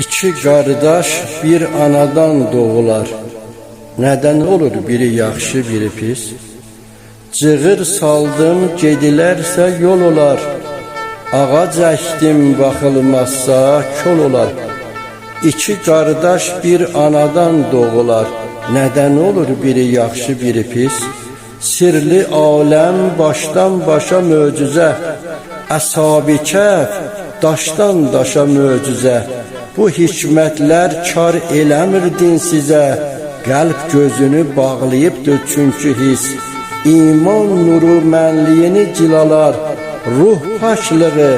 İki kardeş bir anadan doğular. Neden olur biri yaxşı, biri pis? Cığır saldım, gedilərsə yol olar. Ağac əkdim, baxılmazsa kol olar. İki qardaş bir anadan doğular. Nədən olur biri yaxşı, biri pis? Sirli aləm başdan başa möcüzə. Əsabi kəf daşdan daşa möcüzə. Bu hikmətlər kar eləmir din sizə. Qəlb gözünü bağlayıbdır çünki his. İman nuru mənliyini cilalar. Ruh paşlığı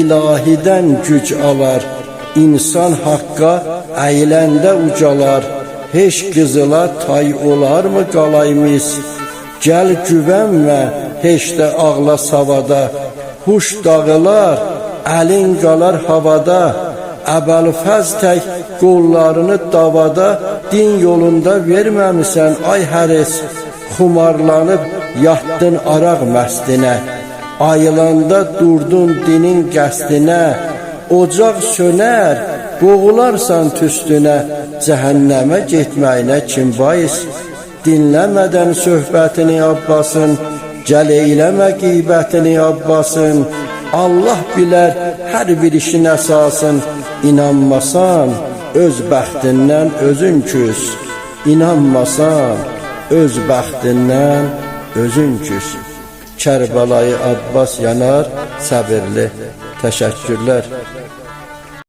ilahidən güc alar. İnsan haqqa əyləndə ucalar. Heç qızıla tay olarmı qalayımız? Gəl güvənmə, heç də ağla savada. Huş dağılar, əlin qalar havada. Əbəlfəz tək qollarını davada din yolunda verməmisən ay həris. Xumarlanıb yatdın araq məstinə. Ayılanda durdun dinin qəsdinə. Ocaq sönər, boğularsan tüstünə. Cəhənnəmə getməyinə kim bais? Dinləmədən söhbətini Abbasın, gəl eyləmə qeybətini Abbasın. Allah bilər hər bir işin əsasın. İnanmasan öz bəxtindən özün küs. İnanmasan öz bəxtindən özün küs. Kərbəlayı Abbas yanar, səbirli. Təşəkkürlər.